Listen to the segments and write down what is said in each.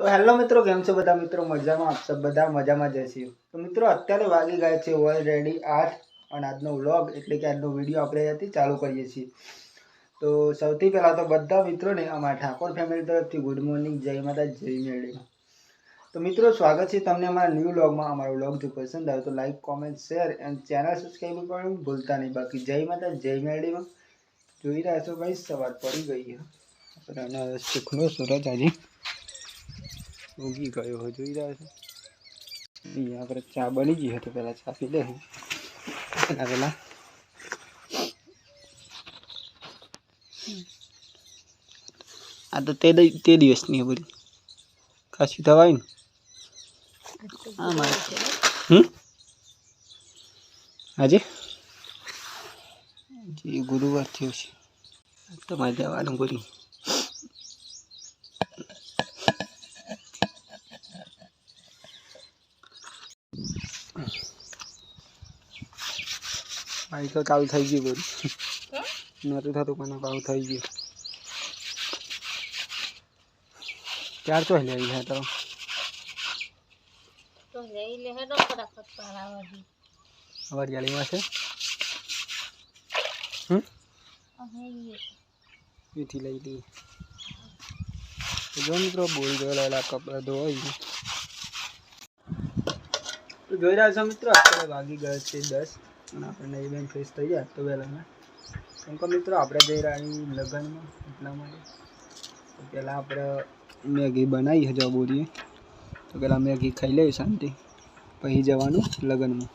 તો હેલો મિત્રો, કેમ છો બધા મિત્રો? મજામાં, આપ સબ બધા મજામાં? જશે તો મિત્રો, અત્યારે વાગી ગયા છે ઓલરેડી આઠ, અને આજનો વ્લોગ એટલે કે આજનો વીડિયો આપણે અહીંયાથી ચાલુ કરીએ છીએ. તો સૌથી પહેલાં તો બધા મિત્રોને, અમારા ઠાકોર ફેમિલી તરફથી ગુડ મોર્નિંગ જય માતા જય મેળી. તો મિત્રો, સ્વાગત છે તમને અમારા ન્યૂ વ્લોગમાં અમારો વ્લોગ જો પસંદ આવે તો like comment share and channel subscribe કરવાનું ભૂલતા નહીં. બાકી જય માતા જય મેળીમાં. જોઈ રહ્યા છો ભાઈ, સવાર પડી ગઈ છે. સુખનો સૂરજ આજે ઉગી ગયો હોય જોઈ રહ્યા છો? અહીંયા આપણે ચા બની ગઈ હતી પહેલાં ચા પી લે એના પહેલાં. આ તો તે તે દિવસની બધી. કાશી થવાય ને. હા મારે હમ? આજે? જે ગુરુવાર થયો છે. તમારે જવાનું બોલી. તો ચાલુ થઈ ગયું બધું. નતું થતું પણ ચાલુ થઈ ગયું. ચાર તો. લે ગયા તો વરિયાળીમાં છે? એથી લઈ લઈએ. તો જો મિત્રો બોલ જોયેલા કપડાં ધોવાઈ તો જોઈ રહ્યા છો મિત્રો અત્યારે વાગી ગયા છે દસ. અને આપણે નહીં બેન ફ્રેશ થઈ જાય તો વહેલા કેમ કે મિત્રો, આપણે જઈ રહ્યા લગ્નમાં એટલા માટે. પહેલાં આપણે મેગી બનાવી હજુ બોરીએ. તો પહેલાં મેગી ખાઈ લઈએ શાંતિ. પછી જવાનું લગ્નમાં.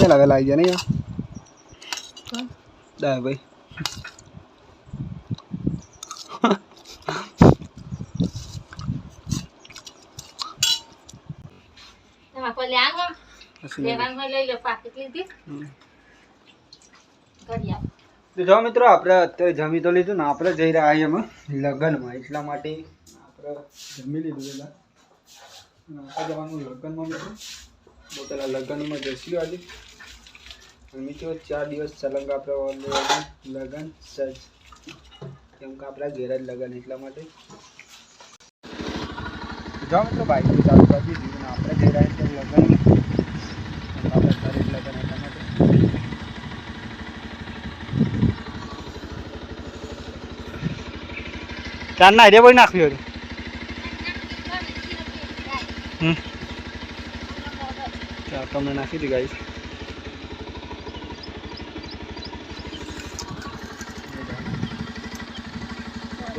છે લાગે આવી જાય ને યાર દાય ભાઈ. જો મિત્રો આપણે અત્યારે જમી તો લીધું ને આપણે જઈ રહ્યા છીએ એમાં લગ્નમાં. એટલા માટે આપણે જમી લીધું પેલા આપણે જવાનું લગ્નમાં મિત્રો. બહુ પેલા લગ્નમાં જઈશું આજે. મિત્રો ચાર દિવસ સલંગ આપણે લગન સજ. કેમ કે આપણા ઘેર જ લગન એટલા માટે. જો મિત્રો બાઈક ચાલુ કરી દીધું. આપણે ઘેર આપણે ઘરે જ લગ્ન એટલા માટે. ચાર ના રે ભાઈ નાખ્યું હતું હમ. ચાલ તમને નાખી હતી ગાઈસ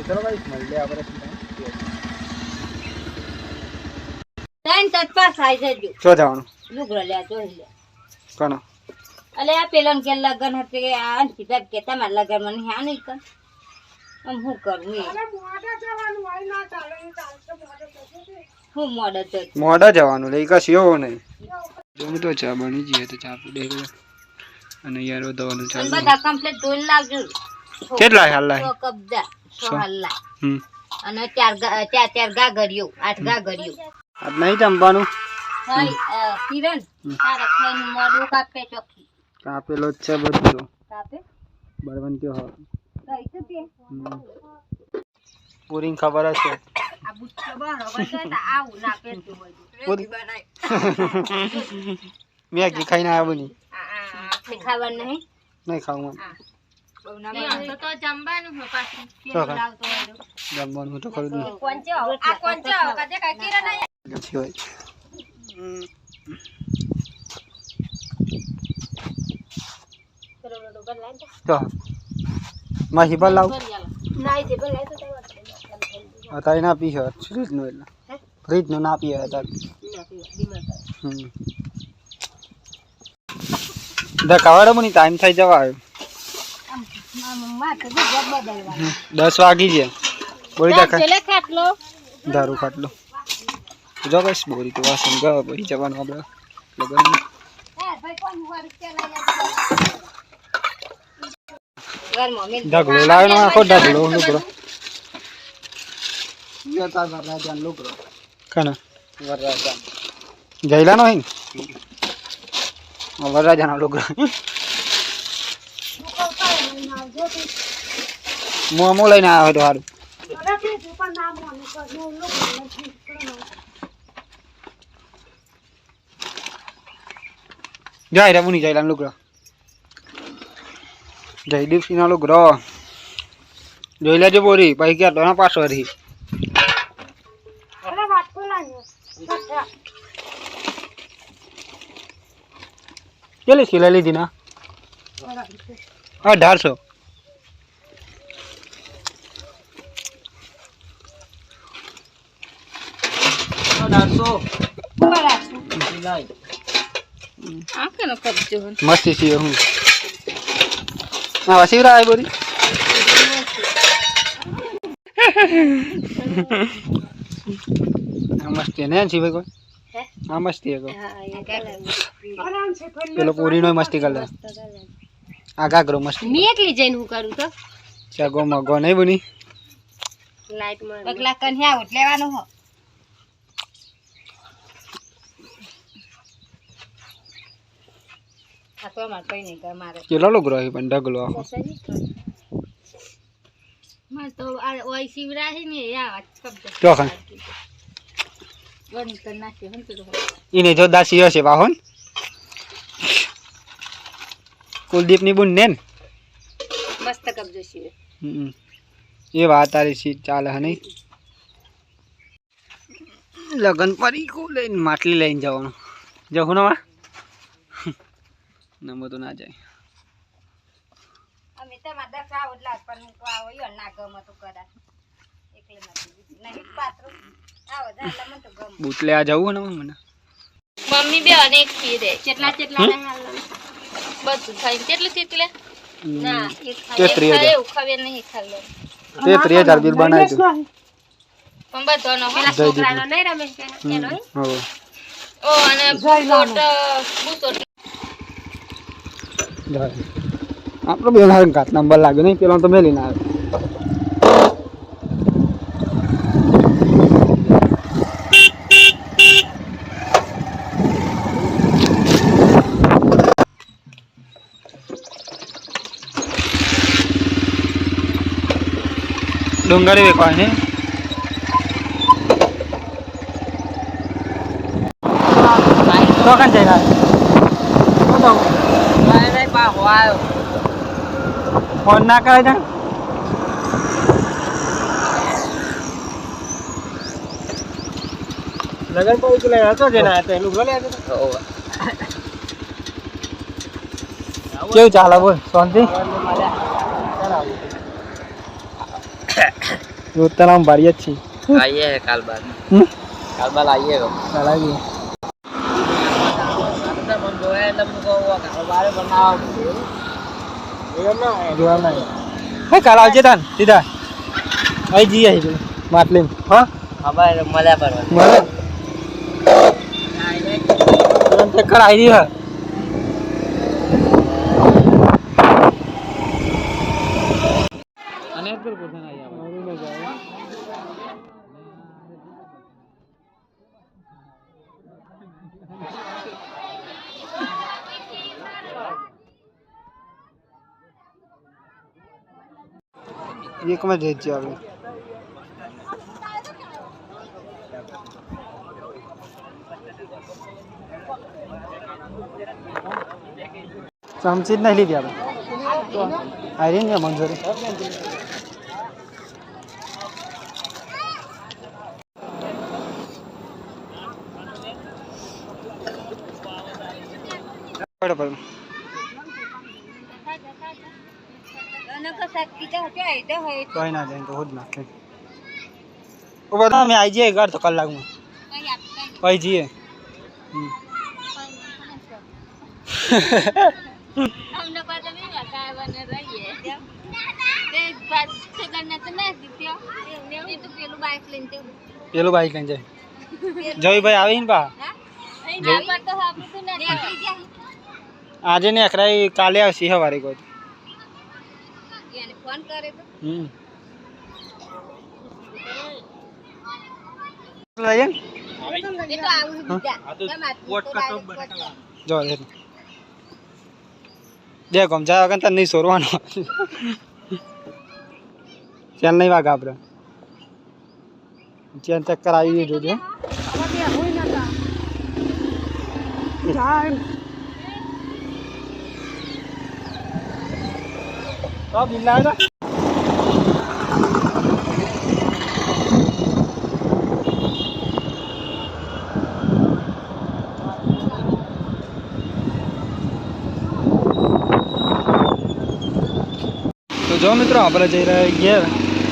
ચલો ગાઈસ મળીએ આપણે શું જવાનું કોનો? અલે આ પેલા કે લગન હતું કે આ સીધા કે તમારા લગન મને હા નહીં કર. આમ શું કરું એ હું મોડે તો મોડા જવાનું લઈ કશું એવો નહીં. જો તો ચા બની જઈએ તો ચા પી દે અને યાર દવાનું ચાલુ બધા કમ્પ્લીટ ધોઈને લાવજો. કેટલા હાલ લાય? કબજા. હલ્લા અને ચાર ચાર ચાર ગાગરિયો આઠ ગાગરિયો. આજ નહીં જમવાનું? હોય કિરણ તારા ખાઈને મોડું કાપે ચોખ્ખી. કાપેલો છે બધું. કાપે? બળવંત્યો હો પૂરી ખબર હશે? આ બુચ્ચો બરોબર છે આવું ના પેતું હોય મેગી ખાઈને આવ્યો નહીં? ખાવાનું નહીં? નહીં ખાવું જમવાનું તો ખરું ને લાવ નાઈ દે બદલાય તો તઈ વાત અત્યારે ના એટલે? ફ્રીજનું ના પીએ અત્યારે હમ. ધકાવાડો મને ટાઈમ થઈ જવા આવ્યો. દસ વાગી છે બોરી દેખાય ખાટલો દારૂ ખાટલો જો બસ બોરી તો વાસણ ગયો પછી જવાનું આપણે લગન ઢગલો લાવ્યો ને આખો ઢગલો લુકડો કના? વરરાજા. જયલાનો હે વરરાજાનો લુગડો. હું અમો લઈને આવ્યો હતો સારું જાય રે મુની જયલાનો લુગડો. જયદીપ સિંહનો લુગડો. જોઈ લેજો બોરી પછી ક્યાં તો પાછો રહી કેટલી સિલાઈ લીધી ના? અઢારસો અઢારસો આ કેનો કબજો હે? મસ્તી છીએ હું. હા શિવરા આવી બોરી મસ્તી ને છે કોઈ? હે? મસ્તી હે હા, એ કરે. મસ્તી કરે. આ મસ્તી હું કરું. તો ચાગો મગો નહીં બની? લાઈટ કન્યા ઉઠ લેવાનું આ તો અમારે કઈ નહીં કર મારે કેટલો લુગરો છે પણ ઢગલો આખો. મારે તો આ ઓય શિવરા છે ને આ બંધ કરી ને જો દાસી હશે વાહન. કુલદીપની બુન ને ને? મસ્ત કબજો હમ. એ વાત તારી સીટ ચાલે હે નહીં? લગન પરી કો લઈને માટલી લઈને જવાનું? જવું નવા નંબર તો ના જાય. અમે તમારા દસ આવો એટલે પણ મૂકવા આવો યો ના ગમે તો કદાચ. એકલી માંથી પાત્રો. આવો એટલે મને તો ગમે. બૂટ લેવા જવું ને મને? મમ્મી બે અનેક ખીર હે. કેટલા કેટલા બધું થાય કેટલું કેટલા ના એક એવું ખાવે નહીં ખાલો તે ત્રીસ હજાર બિલ બનાવી દઉં. પણ બધોનો પેલા છોકરાનો નહીં રમેશ એનો ઓ અને બુટ બુટ આપણો બે હાર ઘાટ નંબર લાગે નહીં પેલો તો મેલી ના આવે ડુંગળી વેકવાની તો કાન જાય ફોન ના કરે છે લગન પર ઉતલે હતો જે ના એનું ભલે કેવું ચાલે બોલ શાંતિ ઉત્તરામ ભારી જ છીએ આઈએ કાલ બાદ કાલ બાદ આઈએ કાલ બારે બનાવ હે કાલ આવજે તાન સીધા. આવી જઈએ આવી માટલી હા? અમારે મળ્યા પર મળે ચક્કર આવી રહી હે એકમાં જ છે આપણે ચમચી જ નહીં લીધી આપણે આવી ને મંજૂરી બરાબર અને કશાક કીધા હતો એ તો હોય કોઈ ના જાય તો હોજ નાખે. ઓ બધા અમે આવી જઈએ ઘર તો કલાકમાં આવી જઈએ પેલું બાઈક લઈને જાય. જયભાઈ આવી ને પા આજે ને અકરાઈ કાલે આવશે સવારે કોઈ. એને ફોન કરે તો. હમ. લઈએ એ તો આવું બીજા કેમ આટલું તો જો લે જે ગમજા વગર તને નહીં સોરવાનો. ચેલ નહીં વાગે આપણે ચેન ચક્કર આવી ગયું જોજો તો તો જો મિત્રો, આપણે જઈ રહ્યા ઘેર.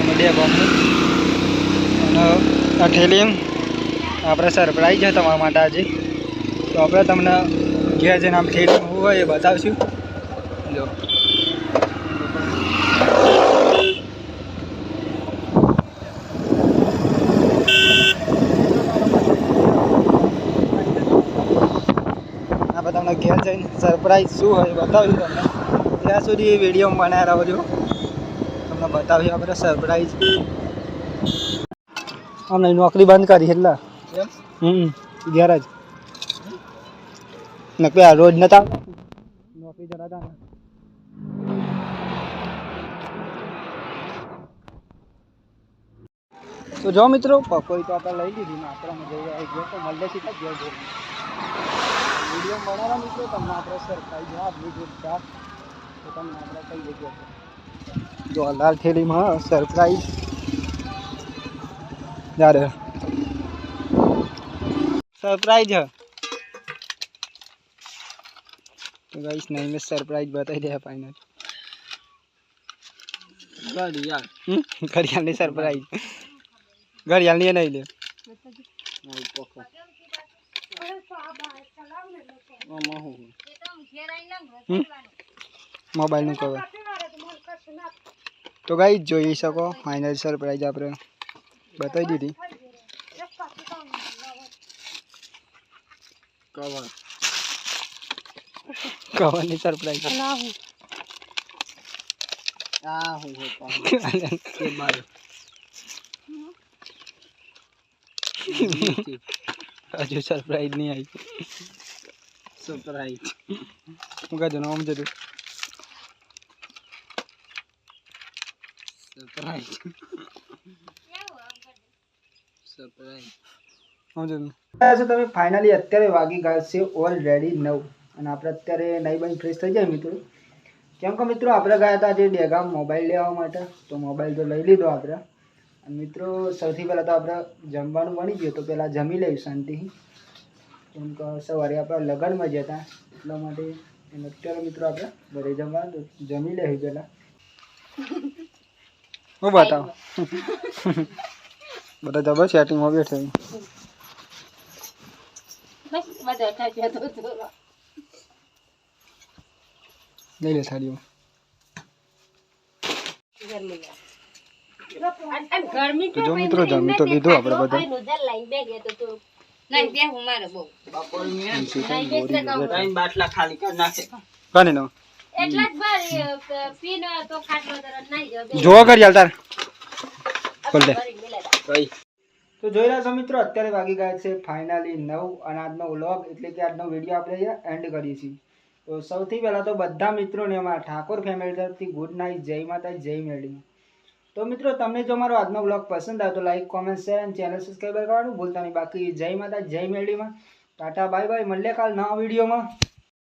અને બે ગામની અને આ ઠેલી આપણે સરપ્રાઈઝ છે તમારા માટે આજે. તો આપણે તમને ઘેર જઈને આમ ઠેલી હોય એ બતાવશું. જો. તમને ઘેર જઈને સરપ્રાઈઝ શું હોય બતાવ્યું તમને. ત્યાં સુધી વીડિયો બનાવી રહેજો તમને બતાવ્યું આપણે સરપ્રાઈઝ અમને નોકરી બંધ કરી એટલે? હમ ઘેર જ. નકરી આ રોજ નતા? નોકરી જરા હતા તો જો મિત્રો પકોઈ તો આપણે લઈ લીધી માત્રામાં જઈ આવી ગયો તો મળે સીધા ઘેર વિડીયો બનાવવા મિત્રો તમને આપણે સરપ્રાઈઝ આપી જોરદાર તો તમને આપણે કઈ જગ્યાએ જો આ લાલ થેલીમાં સરપ્રાઈઝ યારે સરપ્રાઈઝ है तो गाइस नहीं मैं सरप्राइज बता दिया फाइनल ઘડિયાળ घड़ियाल नहीं सरप्राइज घड़ियाल नहीं है नहीं ले આમાં નું કવર તો ગાઈ જોઈ શકો ફાઇનલ સરપ્રાઈઝ આપણે બતાવી દીધી. કવર કવરની સરપ્રાઈઝ આ હું હોતા તે મારે હજુ સરપ્રાઈઝ નહીં આવી સરપ્રાઈઝ હું કહે નામ જતું સરપ્રાઈઝ સરપ્રાઈઝ સમજો છો તમે ફાઇનલી અત્યારે વાગી ગયા છે ઓલરેડી નવ અને આપણે અત્યારે નહીં બની ફ્રેશ થઈ જાય મિત્રો કેમ કે મિત્રો આપણે ગયા હતા જે ડેગામ મોબાઈલ લેવા માટે તો મોબાઈલ તો લઈ લીધો આપણે અને મિત્રો સૌથી પહેલાં તો આપણે જમવાનું બની ગયું તો પહેલાં જમી લઈશું શાંતિથી કેમ કે સવારે આપણે લગ્નમાં જતા એટલા માટે અત્યારે મિત્રો આપણે ઘરે જમવાનું તો જમી લઈશું પહેલાં. હું બતાવો? બધા જબર સેટિંગમાં બેઠે લઈ લે ગરમી તો જો મિત્રો જમી તો લીધું આપણે બધા. નહીં, બેહું મારે બહુ. ત્રણ બાટલા ખાલી કરી નાખે. કાને નો એટલા જ બાર પીને તો ખાટલો તરત નાઈ જાવ બે. જોવા કરી તાર. તો જોઈ રહ્યા છો મિત્રો અત્યારે વાગી ગયા છે ફાઇનલી નવ અને આજનો વ્લોગ એટલે કે આજનો વીડિયો આપણે એન્ડ કરીએ છીએ. તો સૌથી પહેલાં તો બધા મિત્રોને અમારા ઠાકોર ફેમિલી તરફથી ગુડ નાઇટ જય માતા જય મેળી તો મિત્રો, તમને જો મારો આજનો બ્લોગ પસંદ આવે તો લાઈક કોમેન્ટ શેર અને ચેનલ સબસ્ક્રાઈબ કરવાનું ભૂલતા નહીં. બાકી જય માતા, જય મેળવીમાં ટાટા બાય બાય મળીએ કાલ નવા વિડીયોમાં